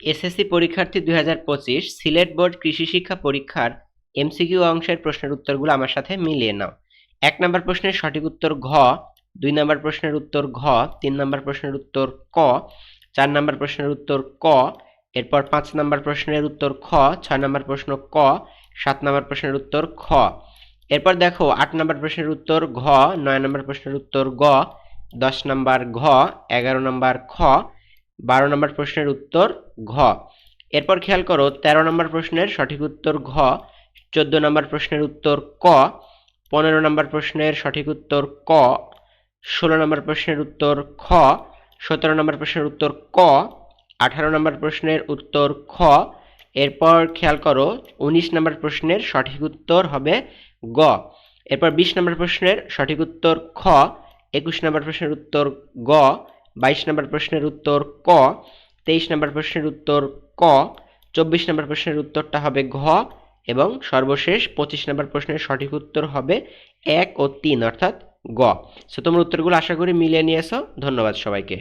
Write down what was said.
SSC পরীক্ষার্থী দুই হাজার পঁচিশ সিলেট বোর্ড কৃষি শিক্ষা পরীক্ষার এমসিকিউ অংশের প্রশ্নের উত্তরগুলো আমার সাথে মিলিয়ে নাও। এক নম্বর প্রশ্নের সঠিক উত্তর ঘ, দুই নম্বর প্রশ্নের উত্তর ঘ, তিন নম্বর প্রশ্নের উত্তর ক, চার নম্বর প্রশ্নের উত্তর ক, এরপর পাঁচ নম্বর প্রশ্নের উত্তর খ, ছয় নম্বর প্রশ্ন ক, সাত নম্বর প্রশ্নের উত্তর খ। এরপর দেখো আট নম্বর প্রশ্নের উত্তর ঘ, নয় নম্বর প্রশ্নের উত্তর গ, দশ নম্বর ঘ, এগারো নম্বর খ বারো নম্বর প্রশ্নের উত্তর ঘ এরপর খেয়াল করো তেরো নম্বর প্রশ্নের সঠিক উত্তর ঘ চোদ্দ নম্বর প্রশ্নের উত্তর ক পনেরো নম্বর প্রশ্নের সঠিক উত্তর ক ষোলো নম্বর প্রশ্নের উত্তর খ সতেরো নম্বর প্রশ্নের উত্তর ক আঠারো নম্বর প্রশ্নের উত্তর খ এরপর খেয়াল করো উনিশ নম্বর প্রশ্নের সঠিক উত্তর হবে গ এরপর বিশ নম্বর প্রশ্নের সঠিক উত্তর খ একুশ নম্বর প্রশ্নের উত্তর গ বাইশ নম্বর প্রশ্নের উত্তর ক, তেইশ নম্বর প্রশ্নের উত্তর ক, চব্বিশ নম্বর প্রশ্নের উত্তরটা হবে ঘ এবং সর্বশেষ পঁচিশ নম্বর প্রশ্নের সঠিক উত্তর হবে এক ও তিন, অর্থাৎ গ। সো তোমার উত্তরগুলো আশা করি মিলিয়ে এসো ধন্যবাদ সবাইকে।